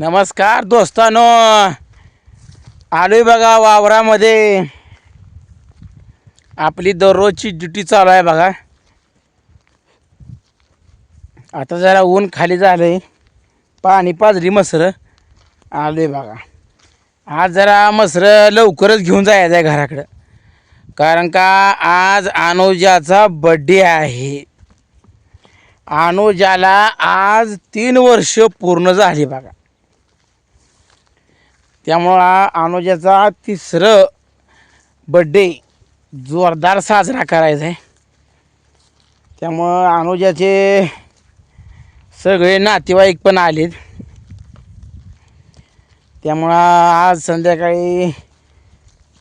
नमस्कार दोस्तानो. आलोय बघा वावरामध्ये. आपली दररोजची ड्युटी चालू आहे बघा. आता जरा ऊन खाली झालंय. पाणी पाजरी मसरं. आलोय बघा. आज जरा मसरं लवकरच घेऊन जायचं आहे घराकडं. कारण का आज अनुजाचा बड्डे आहे. अनुजाला आज तीन वर्ष पूर्ण झाली बघा. त्यामुळं अनुजाचा तिसरं बड्डे जोरदार साजरा करायचा आहे. त्यामुळं अनुजाचे सगळे नातेवाईक पण आलेत. त्यामुळं आज संध्याकाळी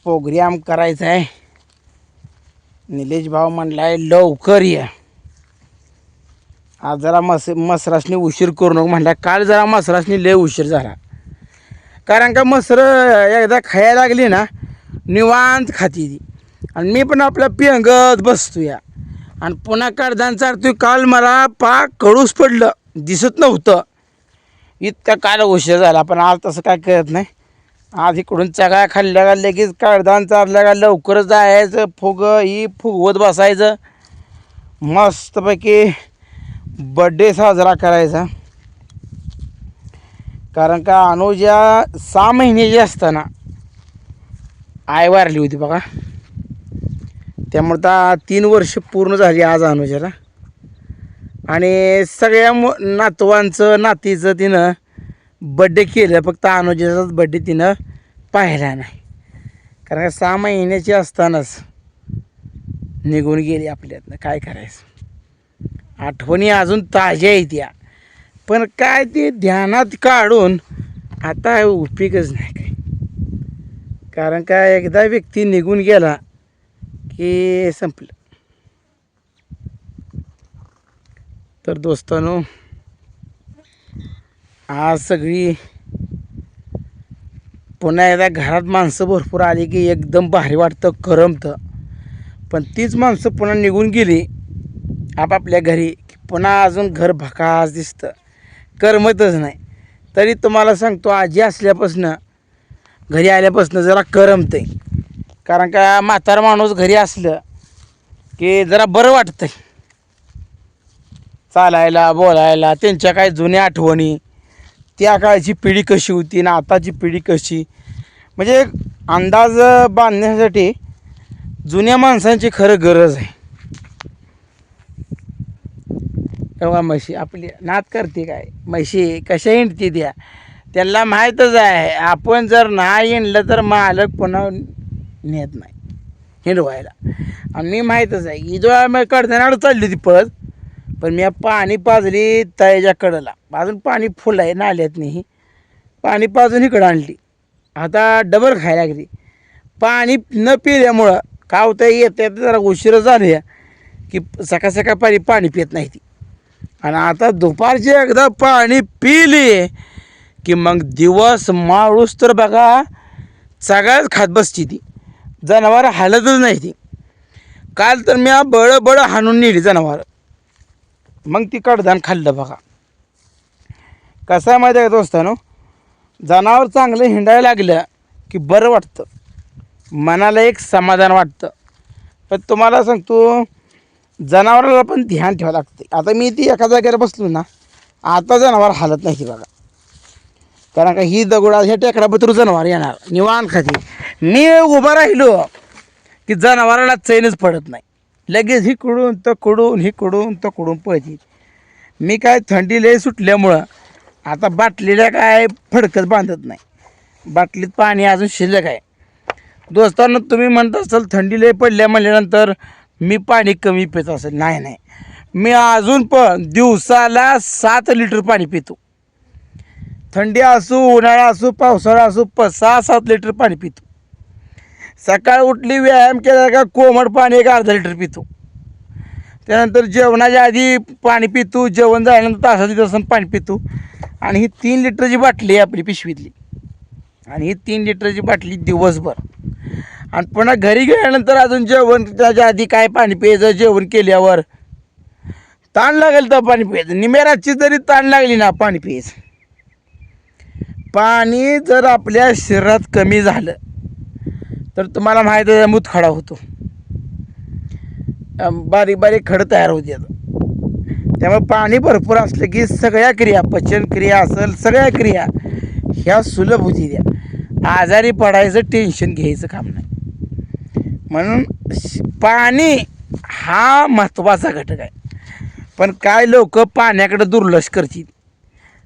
प्रोग्राम करायचा आहे. निलेश भाऊ म्हणलाय लवकर या. आज जरा मस मसरासनी उशीर करू नको म्हणला. काल जरा मसरासनी लय उशीर झाला. कारण का मसर एकदा खायला लागली ना निवांत खाती ती. आणि मी पण आपल्या पिंगत बसतो या आणि पुन्हा कडदान चारतोय काल मला पाक कडूस पडलं दिसत नव्हतं. इतका काल उशीर झाला पण आज तसं काय कळत नाही. आज इकडून चगा खाल्ल्या का लगेच कडदान चारल्या का लवकरच जायचं फुग ही फुगवत बसायचं. मस्तपैकी बड्डे साजरा करायचा. कारण का अनुजा सहा महिन्याची असताना आई वारली होती बघा. त्यामुळं आता तीन वर्ष पूर्ण झाली आज अनुजाला. आणि सगळ्या मु नातवांचं नातीचं तिनं बड्डे केलं फक्त अनुजाचाच बड्डे तिनं पाहिला नाही. कारण का सहा महिन्याची असतानाच निघून गेली आपल्यातनं. काय करायचं? आठवणी अजून ताज्या आहेत या. पण काय ते ध्यानात काढून आता उपयोगच नाही काय कारण काय एकदा व्यक्ती निघून गेला की संपलं. तर दोस्तांनो आज सगळी पुन्हा एकदा घरात माणसं भरपूर आली की एकदम भारी वाटतं करमतं. पण तीच माणसं पुन्हा निघून गेली आपापल्या घरी की पुन्हा अजून घर भकास दिसतं. करमतच नाही. तरी तुम्हाला सांगतो आजी असल्यापासनं घरी आल्यापासनं जरा करमतंय. कारण का म्हातारा माणूस घरी असलं की जरा बरं वाटतंय. चालायला बोलायला त्यांच्या काय जुन्या आठवणी त्या काळची पिढी कशी होती ना आताची पिढी कशी? म्हणजे अंदाज बांधण्यासाठी जुन्या माणसांची खरं गरज आहे. तेव्हा म्हशी आपली नात करते काय? म्हशी कशा हिंडते द्या त्यांना माहीतच आहे आपण जर नाही हिंडलं तर मालक पुन्हा नेत नाही हिंडवायला. आणि मी माहीतच आहे इजोळा मी कडताना चालली होती पळत पण मी पाणी पाजली तळ्याच्या कडला. अजून पाणी फुल आहे नाल्यात नाही. पाणी पाजून इकडं आणली. आता डबल खायला लागली. पाणी न पिल्यामुळं का होतं येत येत जरा उशीर झाली की सकाळ सकाळ पाणी पाणी पित नाही ती. आणि आता दुपारची एकदा पाणी पिली की मग दिवस माळूस तर बघा सगळ्याच खात बसची ती. जनावर हालतच नाही ती. काल तर मी बळ हाणून नेली जनावर. मग ती कडधान खाल्लं बघा. कसं आहे माहिती आहे का दोस्तानो? जनावर चांगलं हिंडायला लागलं की बरं वाटतं. मनाला एक समाधान वाटतं. पण तुम्हाला सांगतो जनावराला पण ध्यान ठेवावं लागते. आता मी ती एका जागेवर बसलो ना आता जनावर हालत नाही बघा. कारण का ही दगडा ह्या टेकडाबद्दल जनावर येणार. निवांत खाती. मी उभा राहिलो की जनावराला चैनच पडत नाही. लगेच हिकडून तकडून हिकडून तकडून पळते. मी काय थंडी लय सुटल्यामुळं आता बाटलीला काय फडकत बांधत नाही. बाटलीत पाणी अजून शिल्लक आहे. दोस्तांना तुम्ही म्हणत असाल थंडी लय पडल्या म्हणल्यानंतर मी पाणी कमी पित असेल नाही नाही. मी अजून पण दिवसाला सात लिटर पाणी पितो. थंडी असू उन्हाळा असू पावसाळा असू प सहा सात लिटर पाणी पितो. सकाळ उठली व्यायाम केला का कोमट पाणी एक अर्धा लिटर पितो. त्यानंतर जेवणाच्या आधी पाणी पितो जेवण झाल्यानंतर तासाची तासानं पाणी पितो. आणि ही तीन लिटरची बाटली आहे आपली पिशवीतली. आणि ही तीन लिटरची बाटली दिवसभर. आणि पुन्हा घरी गेल्यानंतर अजून जेवण त्याच्या आधी काय पाणी प्यायचं जेवण केल्यावर? ताण लागेल तर पाणी प्यायचं. निमेराची जरी ताण लागली ना पाणी प्यायचं. पाणी जर आपल्या शरीरात कमी झालं तर तुम्हाला माहीत आहे मुतखडा होतो. बारीक बारीक खडं तयार होते त्यामुळे पाणी भरपूर असलं की सगळ्या क्रिया पचन क्रिया असेल सगळ्या क्रिया ह्या सुलभ होती द्या आजारी पडायचं टेन्शन घ्यायचं काम नाही. म्हणून श- पाणी हा महत्त्वाचा घटक आहे. पण काय लोक पाण्याकडे दुर्लक्ष करतील?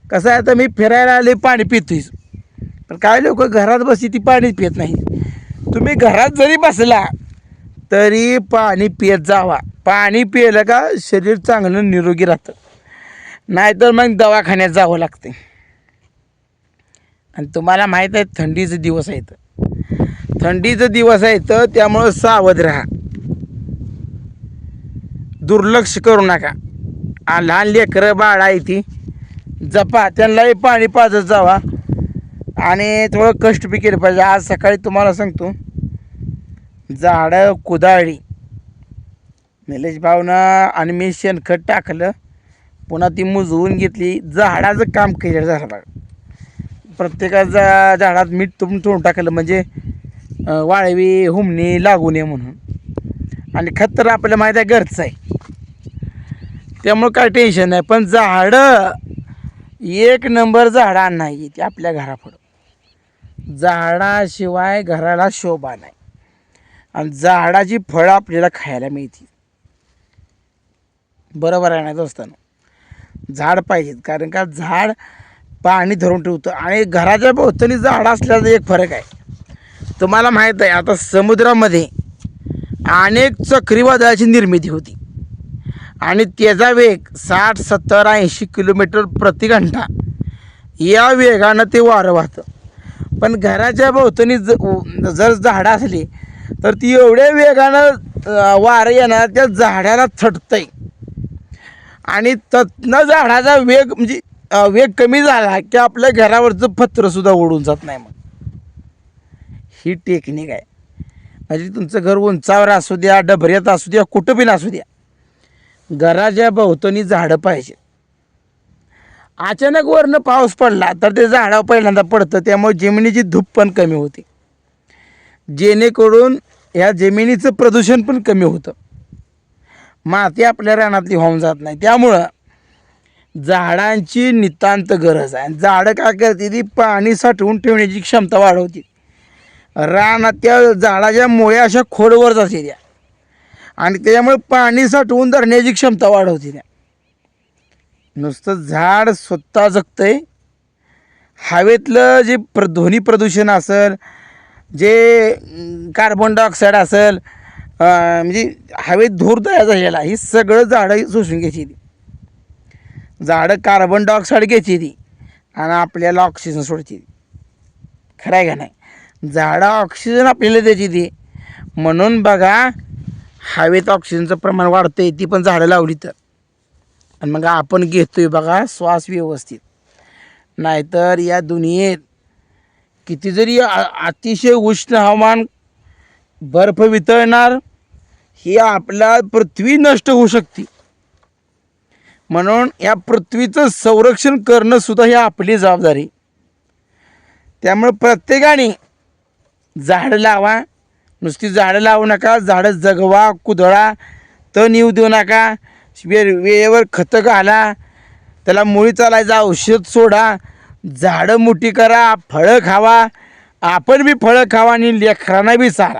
कसं आहे आता मी फिरायला आले पाणी पितोयच. पण काय लोक घरात बसली ती पाणी पित नाही तुम्ही घरात जरी बसला तरी पाणी पित जावा. पाणी पिलं का शरीर चांगलं निरोगी राहतं. नाहीतर मग दवाखान्यात जावं लागते आणि तुम्हाला माहीत आहे थंडीचे दिवस आहेत. थंडीचं दिवस आहे तर त्यामुळं सावध राहा. दुर्लक्ष करू नका. आ लहान लेकरं बाळ आहे ती. जपा त्यांनाही पाणी पाजत जावा. आणि थोडं कष्ट बी केलं पाहिजे. आज सकाळी तुम्हाला सांगतो. झाडं कुदाळी निलेश भाऊनं आणि मी शेणखत टाकलं. पुन्हा ती मुजवून घेतली. झाडाचं काम केलं झालं बघा. झाडात मीठ तुम्ही ठेवून टाकलं. म्हणजे वाळवी हुमणी लागू नये म्हणून. आणि खत तर आपल्याला माहीत आहे घरचं आहे. त्यामुळं काय टेन्शन नाही. पण झाडं एक नंबर झाडं नाही ती आपल्या घरापुढं. झाडाशिवाय घराला शोभा नाही. आणि झाडाची फळं आपल्याला खायला मिळतील. बरोबर आहे ना दोस्तांनो? झाड पाहिजेत. कारण का झाड पाणी धरून ठेवतं. आणि घराच्या भोवतणी झाड असल्याचा एक फरक आहे. तुम्हाला माहीत आहे आता समुद्रामध्ये अनेक चक्रीवादळाची निर्मिती होती. आणि त्याचा वेग साठ सत्तर ऐंशी किलोमीटर प्रति घंटा. या वेगानं ते वारं वाहतं. पण घराच्या भोवतणी ज जर झाडं असली तर ती एवढ्या वेगानं वारं येणार त्या झाडाला थटतंय. आणि तत्न झाडाचा वेग म्हणजे वेग कमी झाला की आपल्या घरावरचं पत्रसुद्धा ओढून जात नाही मग. ही टेक्निक आहे. म्हणजे तुमचं घर उंचावर असू द्या डबऱ्यात असू द्या कुठं बी असू द्या. घराच्या भोवतणी झाडं पाहिजे अचानक वरनं पाऊस पडला तर ते झाडावर पहिल्यांदा पडतं त्यामुळे जमिनीची धूप पण कमी होते. जेणेकरून या जमिनीचं प्रदूषण पण कमी होतं. माती आपल्या रानातली होऊन जात नाही. त्यामुळं झाडांची नितांत गरज आहे. झाडं काय करते ती? पाणी साठवून ठेवण्याची क्षमता वाढवते. रानात त्या झाडाच्या मुळ्या अशा खोडवर जाते त्या. आणि त्याच्यामुळे पाणी साठवून धरण्याची क्षमता वाढवते त्या. नुसतं झाड स्वतः जगतंय. हवेतलं जे प्र ध्वनी प्रदूषण असेल जे कार्बन डायऑक्साईड असेल म्हणजे हवेत धूर तयार झालेला ही सगळं झाडं शोषून घ्यायची ती. झाडं कार्बन डायऑक्साईड घ्यायची ती. आणि आपल्याला ऑक्सिजन सोडते ती. खरं आहे का नाही? झाडं ऑक्सिजन आपल्याला त्याची ती. म्हणून बघा हवेत ऑक्सिजनचं प्रमाण वाढतंय ती पण झाडं लावली तर. आणि मग आपण घेतोय बघा श्वास व्यवस्थित. नाहीतर या दुनियेत किती जरी अतिशय उष्ण हवामान बर्फ वितळणार ही आपला पृथ्वी नष्ट होऊ शकते. म्हणून या पृथ्वीचं संरक्षण करणंसुद्धा ही आपली जबाबदारी. त्यामुळे प्रत्येकाने झाडं लावा. नुसती झाडं लावू नका झाडं जगवा कुदळा तण येऊ देऊ नका. वे वेळेवर खतं घाला. त्याला मुळी चालायचं औषध सोडा. झाडं मोठी करा फळं खावा. आपण बी फळं खावा आणि लेकरांना बी सारा